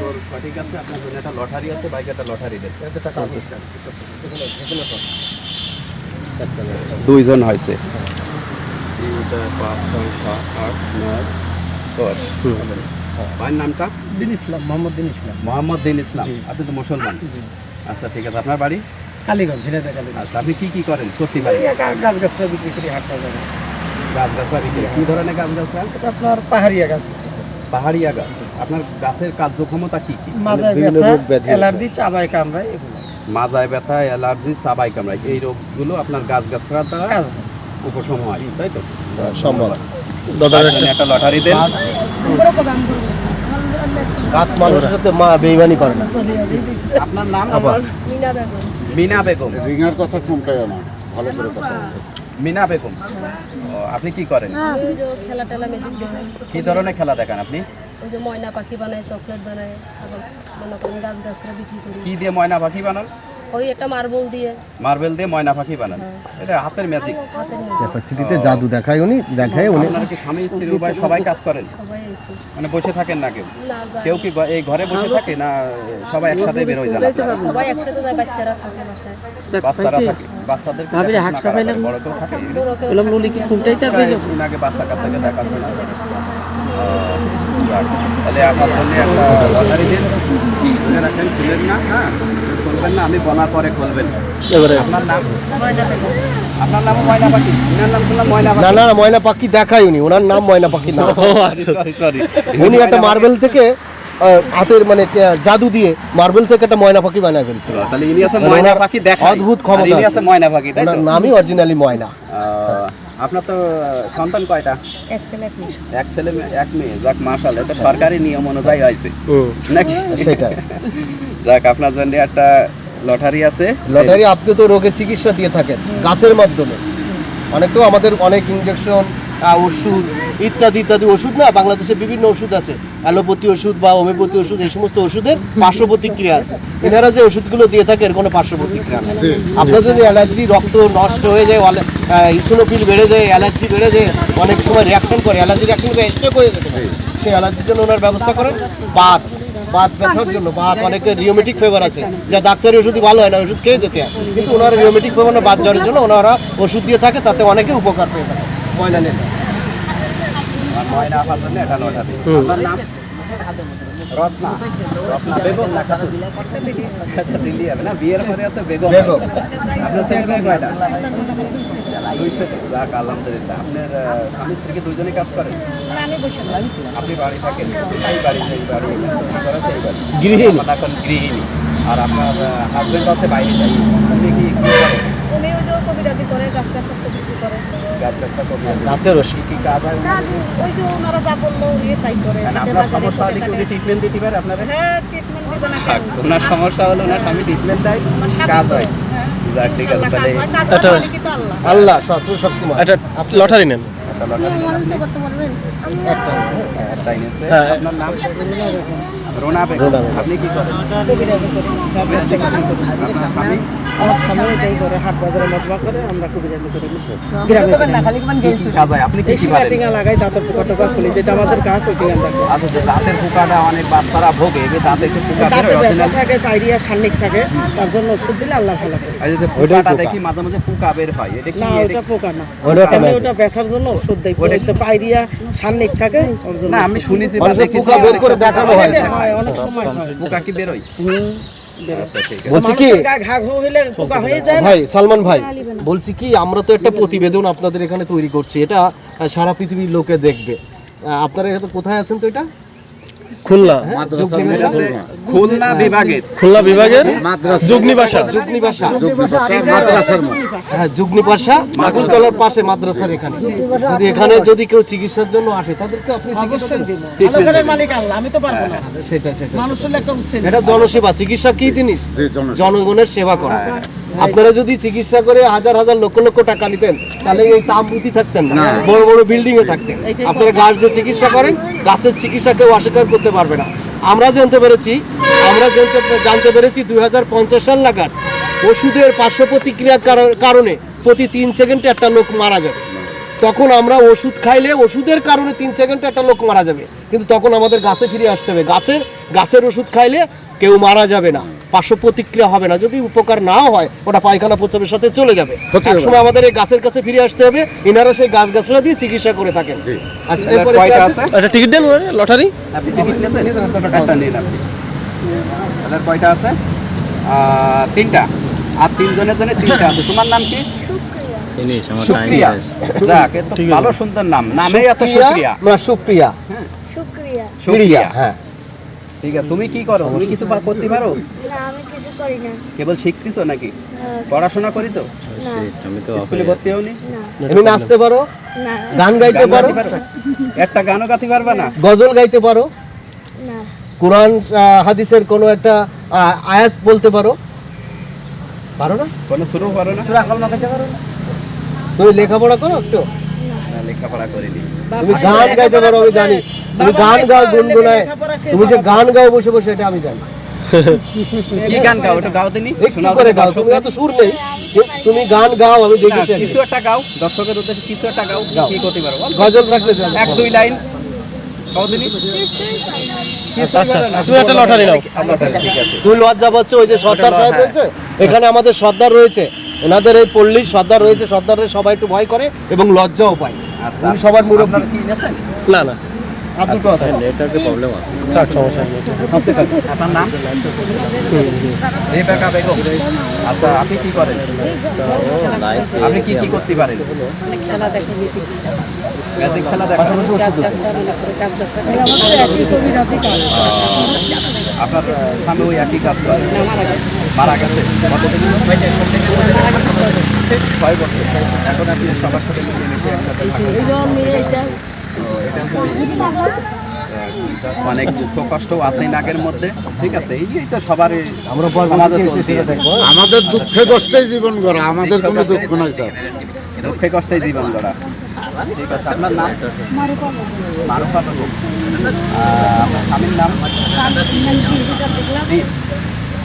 তোর সঠিক আছে আপনার জন্য একটা লটারি আছে বাইক একটা লটারি দেন। দুইজন হয়েছে। তিনটা পাঁচ ছয় সাত আট নয় দশ। ভাইয়ের নামটা? দিন ইসলাম মোহাম্মদ দিন ইসলাম। মোহাম্মদ দিন ইসলাম। আপনি তো মুসলমান। আচ্ছা ঠিক আছে। আপনার বাড়ি? কালীগঞ্জ ঝিনাইদা কালীগঞ্জ। আচ্ছা আপনি কি কি করেন? সত্যি ভাই। গাছ গাছরা বিক্রি করি হাট বাজারে। গাছ গাছরা বিক্রি কি ধরনের গাছ আপনার পাহাড়িয়া গাছ। পাহাড়িয়া গাছ। আপনার গাছের কার্যক্ষমতা কি কি? মাজায় বিভিন্ন ব্যথা অ্যালার্জি চাবায় কামড়ায় এগুলো। মাজায় ব্যথা অ্যালার্জি সাবাই কামড়ায়। এই রোগগুলো আপনার গাছ গাছরা দ্বারা উপশম হয় তাই তো? সম্ভব। তার একটা লটারি দেন। গাছ মানুষের সাথে মা বেইমানি করে না। আপনার নাম আবার মিনা বেগম। রিঙার কথা কমটাই না ভালো করে কথা মিনা বেগম। আপনি কি করেন? কি ধরনের খেলা দেখান আপনি? যে ময়না পাখি বানায়, চকলেট বানায়, আবার মনে করেন গাছ গাছরা বিক্রি করি। কি দিয়ে ময়না পাখি বানান ওই একটা মার্বল দিয়ে। মার্বেল দিয়ে ময়না পাখি বানান। এটা হাতের ম্যাজিক ক্যাপাসিটিতে জাদু দেখায় উনি দেখায় উনি। আপনারা কি স্বামী স্ত্রী উভয় সবাই কাজ করেন। সবাই মানে বসে থাকেন না কেউ। কেউ কি এই ঘরে বসে থাকে না সবাই একসাথে বের হয়ে যান সবাই একসাথে যায় বাচ্চারা থাকে বাসায়। বাচ্চারা থাকে বাচ্চাদের ভাবিরে হাঁক সাবাইলাম। বড় কেউ থাকে বড় লুলি কি খুঁটাইতে পেল দিন বাচ্চা কাচ্চাকে দেখাশোনা ও, তাহলে আপনার জন্য একটা লটারি দিন বুঝে রাখেন খুলবেন না হ্যাঁ? খুলবেন না আমি বলার পরে খুলবেন। এবারে। আপনার নাম? আপনার নাম ময়না পাখি। ওনার নাম শুনলাম ময়না না না না, ময়না পাখি দেখায় উনি। ওনার নাম ময়না পাখি না। সরি উনি একটা মার্বেল থেকে হাতের মানে জাদু দিয়ে মার্বেল থেকে একটা ময়না পাখি বানায় ফেলছে। তাহলে ইনি আছে ময়না ওনার পাখি দেখা অদ্ভুত ক্ষমতা ইনি আছে। আছে ময়না পাখি তাই নামই অরিজিনালি ময়না। আপনার তো সন্তান কয়টা? এক ছেলে এক মেয়ে। এক ছেলে মেয়ে- এক মেয়ে। যাক মাশাল এটা সরকারি নিয়ম অনুযায়ী হয়েছে। নাকি? সেটাই। যাক আপনার জন্য একটা লটারি আছে। লটারি আপনি তো রোগের চিকিৎসা দিয়ে থাকেন গাছের মাধ্যমে। অনেক তো আমাদের অনেক ইঞ্জেকশন ওষুধ ইত্যাদি ইত্যাদি ওষুধ না বাংলাদেশে বিভিন্ন ওষুধ আছে। অ্যালোপ্যাথি ওষুধ বা হোমিওপ্যাথি ওষুধ এই সমস্ত ওষুধের পার্শ্ব প্রতিক্রিয়া আছে। এনারা যে ওষুধগুলো দিয়ে থাকে এর কোনো পার্শ্ব প্রতিক্রিয়া নেই আপনার যদি অ্যালার্জি রক্ত নষ্ট হয়ে যায় ইসোনোফিল বেড়ে যায় অ্যালার্জি বেড়ে যায় অনেক সময় রিয়াকশন করে অ্যালার্জি রিয়াকশন করে স্ট্রোক হয়ে যেতে পারে। সেই অ্যালার্জির জন্য ওনার ব্যবস্থা করেন। বাত বাত ব্যথার জন্য বাত অনেকের রিওমেটিক ফেভার আছে যা ডাক্তারি ওষুধই ভালো হয় না ওষুধ খেয়ে যেতে হয়। কিন্তু ওনারা রিওমেটিক ফেভার না বাত জ্বরের জন্য ওনারা ওষুধ দিয়ে থাকে তাতে অনেকে উপকার পেয়ে থাকে। ময়না নেই ময়না নাম রত্না রত্না বেগম না খাতুন? একটা দিল্লি হবে না বিয়ের পরে তো বেগম। আপনার ছেলে মেয়ে কয়টা দুই যাক আলহামদুলিল্লাহ আপনার স্বামী স্ত্রীকে দুজনে কাজ করেন আপনি বাড়ি থাকেন এই বাড়ি এই বাড়ি এই বাড়ি, গৃহিণী এখন গৃহিণী আর আপনার হাজবেন্ড আছে বাইরে যাই আপনি কি কি উনি ওই যে কবিরাজি করে গাছ গাছ গাছের ওষুধ কি কাজ হয়? ওই যে ওনারা যা বলল উনি তাই করে। মানে আপনার সমস্যা হলে কি উনি ট্রিটমেন্ট দিতে পারে আপনারা হ্যাঁ ট্রিটমেন্ট দিবে না ওনার সমস্যা হলো ওনার স্বামী ট্রিটমেন্ট দেয়। কাজ হয়। আল্লাহ। শক্তিমান একটা লটারি নেন। একটা লটারি একটা হ্যাঁ। আপনার নাম রোনা বেগম আপনি কি করেন? দাঁতের পোকাটা অনেক বাচ্চারা ভোগে দাঁতে। থাকে পাইরিয়া সান্নিক থাকে তার জন্য ওষুধ দিলে আল্লাহ ভালো পোকাটা দেখি মাঝে মাঝে পোকা বের হয় এটা না ওটা পোকা না। ওটা আমি ব্যথার জন্য ওষুধ দেই। ওটা ওটা পাইরিয়া সান্নিক থাকে না আমি শুনেছি বা মানুষের দেখেছি। পোকা বের করে দেখানো হয়। হয় অনেক সময় হয়। পোকা কি বেরোয়? বলছি কি মানুষের গায়ে ঘা ঘা হইলে পোকা যায় না? ভাই সালমান ভাই বলছি কি আমরা তো একটা প্রতিবেদন আপনাদের এখানে তৈরি করছি। এটা সারা পৃথিবীর লোকে দেখবে। আপনারা এখানে কোথায় আছেন তো এটা? খুলনা? মাদ্রাসার যোগী মেয়ে আছে আছে খুলনা বিভাগের খুলনা বিভাগের? যুগনি ভাষা যুগনি ভাষা মাদ্রাসার হ্যাঁ যুগনি ভাষা মাকুলতলার পাশে মাদ্রাসার এখানে। যদি এখানে যদি কেউ চিকিৎসার জন্য আসে তাদেরকে আপনি চিকিৎসা অবশ্যই দিব ভালো করে মালিক আল্লাহ আমি তো পারব না। সেটা সেটা মানুষ হলে একটা উচিত এটা জনসেবা। চিকিৎসা কি জিনিস? জনগণের সেবা করা। আপনারা যদি চিকিৎসা করে হাজার হাজার লক্ষ লক্ষ টাকা নিতেন তাহলে এই তামপুতি থাকতেন না। বড় বড় বিল্ডিং এ থাকতেন আপনারা গাছ যে চিকিৎসা করেন গাছের চিকিৎসা কেউ অস্বীকার করতে পারবে না। আমরা জানতে পেরেছি, আমরা জানতে জানতে পেরেছি দুই হাজার পঞ্চাশ সাল নাগাদ ওষুধের পার্শ্ব প্রতিক্রিয়ার কারণে প্রতি তিন সেকেন্ডে একটা লোক মারা যাবে। তখন আমরা ওষুধ খাইলে ওষুধের কারণে তিন সেকেন্ডে একটা লোক মারা যাবে। কিন্তু তখন আমাদের গাছে ফিরে আসতে হবে। গাছের গাছের ওষুধ খাইলে কেউ মারা যাবে না। পার্শ্ব প্রতিক্রিয়া হবে না। যদি উপকার নাও হয় ওটা পায়খানা প্রচারের সাথে চলে যাবে। একসময় আমাদের এই গাছের কাছে ফিরে আসতে হবে ইনারা সেই গাছ গাছলা দিয়ে চিকিৎসা করে থাকেন। আচ্ছা এরপরে কি কয়টা আছে? আছে? একটা টিকিট দেন লটারি। আপনি টিকিট নিন কয়টা আছে? তিনটা। আর তিনজনের জন্য তিনটা আছে। তোমার নাম কি? সুপ্রিয়া। যাক ভালো সুন্দর নাম। নামেই আছে সুপ্রিয়া না সুপ্রিয়া। সুপ্রিয়া। হ্যাঁ। ঠিক আছে তুমি কি করো? তুমি কিছু করতে পারো? না আমি কিছু করি না। কেবল শিখতেছো নাকি? আহ, পড়াশোনা করিছো? না। স্কুলে ভর্তি হওনি? তুমি নাচতে পারো? না। গান গাইতে পারো? একটা গানও গাইতে পারবে না? গজল গাইতে পারো? না। কোরআন হাদিসের কোনো একটা আয়াত বলতে পারো? পারো না? কোনো শুরু করো না? তুমি লেখাপড়া করো একটু? না, লেখাপড়া করিনি তুমি গান গাইতে পারো আমি জানি। তুমি গান গাও গুনগুনায়। তুমি যে গান গাও বসে বসে এটা আমি জানি। কি গান গাও ওটা গাও দিনি একটু করে গাও তুমি এত সুর নেই। তুমি গান গাও আমি দেখেছি কিছু একটা গাও দর্শকের উদ্দেশ্যে কিছু একটা গাও। কি করতে পারো? গজল জানো। এক দুই লাইন। গাও দিনি আচ্ছা তুমি একটা লটারি নাও আচ্ছা আচ্ছা, ঠিক আছে। তুমি লজ্জা পাচ্ছ ওই যে সর্দার সাহেব হ্যাঁ। রয়েছে এখানে আমাদের সর্দার রয়েছে। ওনাদের এই পল্লীর সর্দার রয়েছে সর্দারের সবাই একটু ভয় করে এবং লজ্জাও পায়। উনি সবার মুরব্বী? না না। আর দুটো আছে। থাক সমস্যা নেই আপনার নাম? রেবেকা বেগম। আচ্ছা আপনি কি করেন? আপনি কি কি করতে পারেন? খেলা ম্যাজিক আপনার স্বামী ওই একই কাজ করে? মারা গেছে। কতদিন? ছয় বছর। এখন আপনি সবার সাথে মিলেমিশে একসাথে অনেক দুঃখ কষ্ট আছে নাকের মধ্যে। ঠিক আছে এই যে তো সবারই আমরা আমাদের দুঃখে কষ্টেই জীবন করা আমাদের কোনো দুঃখ নাই স্যার। দুঃখে কষ্টে জীবন গড়া। ঠিক আছে আপনার নাম? মারুফা বেগম আপনার স্বামীর নাম।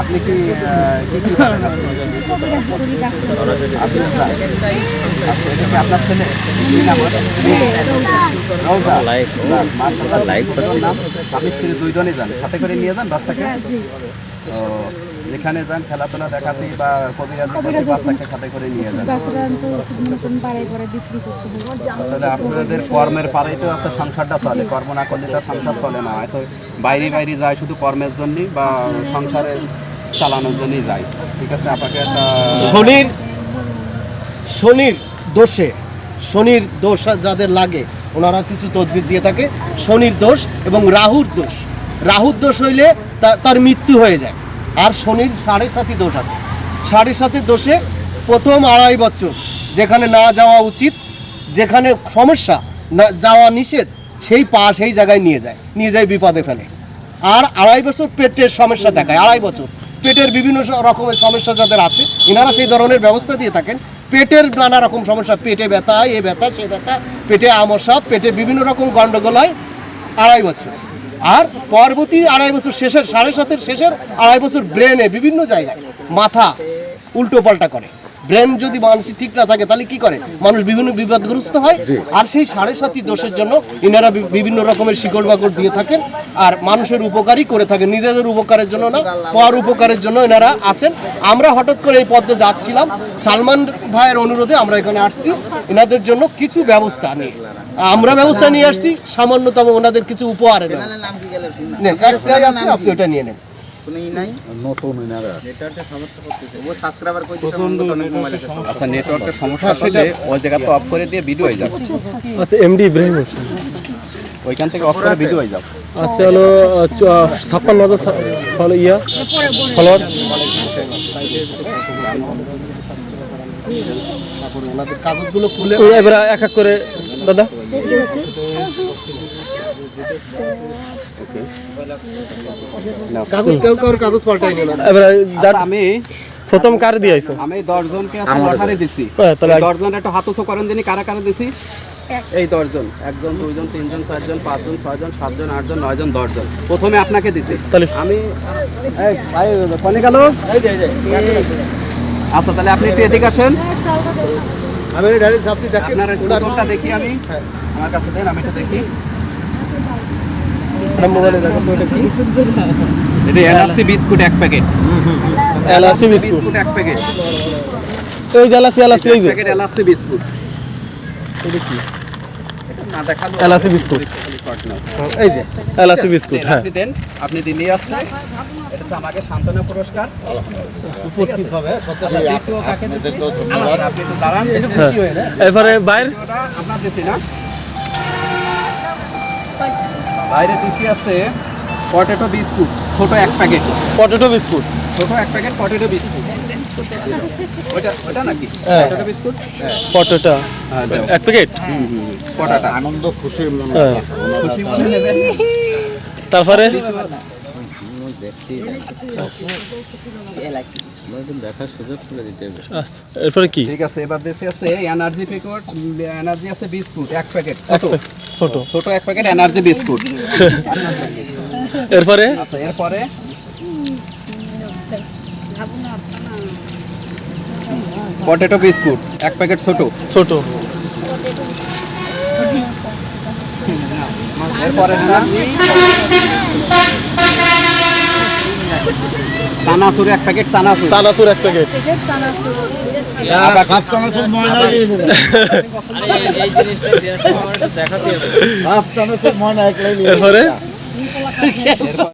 আপনি কি আহ, কি কি আপনি? আপনি এটা কি আপনার ছেলে? নাম। স্বামী স্ত্রী দুইজনই যান। সাথে করে নিয়ে যান বাচ্চাকে? ও, যেখানে যান খেলাধুলা দেখাতে বা কবিরাজ বাচ্চাকে সাথে করে নিয়ে যান। তাহলে আপনাদের কর্মের পাড়াই তো একটা সংসারটা চলে। কর্ম না করলে তো সংসার চলে না। হয়তো বাইরে বাইরে যায় শুধু কর্মের জন্যই বা সংসারে চালানোর জন্যই যায় ঠিক আছে, আপনাকে শনির শনির দোষে শনির দোষ যাদের লাগে, ওনারা কিছু তদবির দিয়ে থাকে। শনির দোষ এবং রাহুর দোষ। রাহুর দোষ হইলে তার মৃত্যু হয়ে যায়। আর শনির সাড়ে সাথী দোষ আছে। সাড়ে সাথী দোষে প্রথম আড়াই বছর, যেখানে না যাওয়া উচিত, যেখানে সমস্যা, না যাওয়া নিষেধ, সেই পা সেই জায়গায় নিয়ে যায় নিয়ে যায় বিপদে ফেলে। আর আড়াই বছর পেটের সমস্যা দেখায়, আড়াই বছর। পেটের বিভিন্ন রকমের সমস্যা যাদের আছে এনারা সেই ধরনের ব্যবস্থা দিয়ে থাকেন। পেটের নানা রকম সমস্যা, পেটে ব্যথা, এ ব্যথা, সে ব্যথা, পেটে আমসা পেটে বিভিন্ন রকম গন্ডগোল হয় আড়াই বছর। আর পরবর্তী আড়াই বছর শেষের, সাড়ে সাতের শেষের আড়াই বছর ব্রেনে বিভিন্ন জায়গায় মাথা উল্টো পাল্টা করে। ব্রেন যদি মানসিক ঠিক না থাকে তাহলে কি করে? মানুষ বিভিন্ন বিপদগ্রস্ত হয় আর সেই সাড়ে সাতি দোষের জন্য ইনারা বিভিন্ন রকমের শিকড় বাকড় দিয়ে থাকেন আর মানুষের উপকারই করে থাকেন। নিজেদের উপকারের জন্য না পর উপকারের জন্য এনারা আছেন। আমরা হঠাৎ করে এই পথে যাচ্ছিলাম। সালমান ভাইয়ের অনুরোধে আমরা এখানে আসছি। এনাদের জন্য কিছু ব্যবস্থা নিয়ে। আমরা ব্যবস্থা নিয়ে আসছি সামান্যতম ওনাদের কিছু উপহারের আপনি ওটা নিয়ে নেন। নতুন এনারা আচ্ছা নেটওয়ার্কের সমস্যা হলে ওই জায়গা তো অফ করে দিয়ে ভিডিও হয়ে যাবে। আচ্ছা এমডি ইব্রাহিম হোসেন। ওইখান থেকে অফ করে ভিডিও হয়ে যাবে। আছে হলো ছাপ্পান্ন হাজার ফলো ইয়া ফলোয়ার কাগজগুলো খুলে এবার এক এক করে দাদা। কাগজ কেউ কারোর কাগজ পাল্টাই নিল এবার যার আমি প্রথম কার দিয়ে আইছো? আমি দশজনকে লটারি দিছি। হ্যাঁ, তাহলে এক- দশজন একটা হাত করেন কারা কারা দিছি? এই দশজন একজন দুইজন তিনজন চারজন পাঁচজন ছয়জন সাতজন আটজন নয়জন দশজন। প্রথমে আপনাকে দিছি। তাহলে আমি এই, ভাই কনে গেল? আচ্ছা তাহলে আপনি একটু এদিকে আসেন। আমি ডাইরেক্ট আপনি দেখেন আপনার দেখি আমি। আমার কাছে দেন আমি এটা দেখি। ওনার মোবাইলে দেখেন তো কি? এটা এলাচি বিস্কুট এক প্যাকেট। এলাচি বিস্কুট। এক প্যাকেট। এই যে এলাচি এলাচি এই যে। প্যাকেট এলাচি বিস্কুট। এটা কি? এলাচি বিস্কুট। এই যে এলাচি বিস্কুট হ্যাঁ। আপনি দেন আপনি আসছে এটা আমাকে সান্ত্বনা পুরস্কার। উপস্থিত হবে খুশি হয়ে বাইর। ওটা আপনার দিচ্ছি না বাইরে দিছি আছে পটেটো বিস্কুট ছোট এক প্যাকেট। Potato biscuit? ছোট এক প্যাকেট পটেটো বিস্কুট। নাকি? হ্যাঁ। Potato biscuit? পটেটো। হ্যাঁ দাও। এক প্যাকেট? পটাটা। আনন্দ খুশির মনে হ্যাঁ। খুশি মনে নেবেন তারপরে? আচ্ছা, এরপরে কি? ঠিক আছে এবার দেশে আছে এনার্জি প্যাকেট এনার্জি আছে বিস্কুট এক প্যাকেট। ছোট। ছোট এক প্যাকেট এনার্জি বিস্কুট এরপরে? আচ্ছা এরপরে? পটেটো বিস্কুট এক প্যাকেট ছোট। ছোট। এরপরে চানাচুর এক প্যাকেট চানাচুর। চানাচুর এক প্যাকেট চানাচুর। ময়না দিয়ে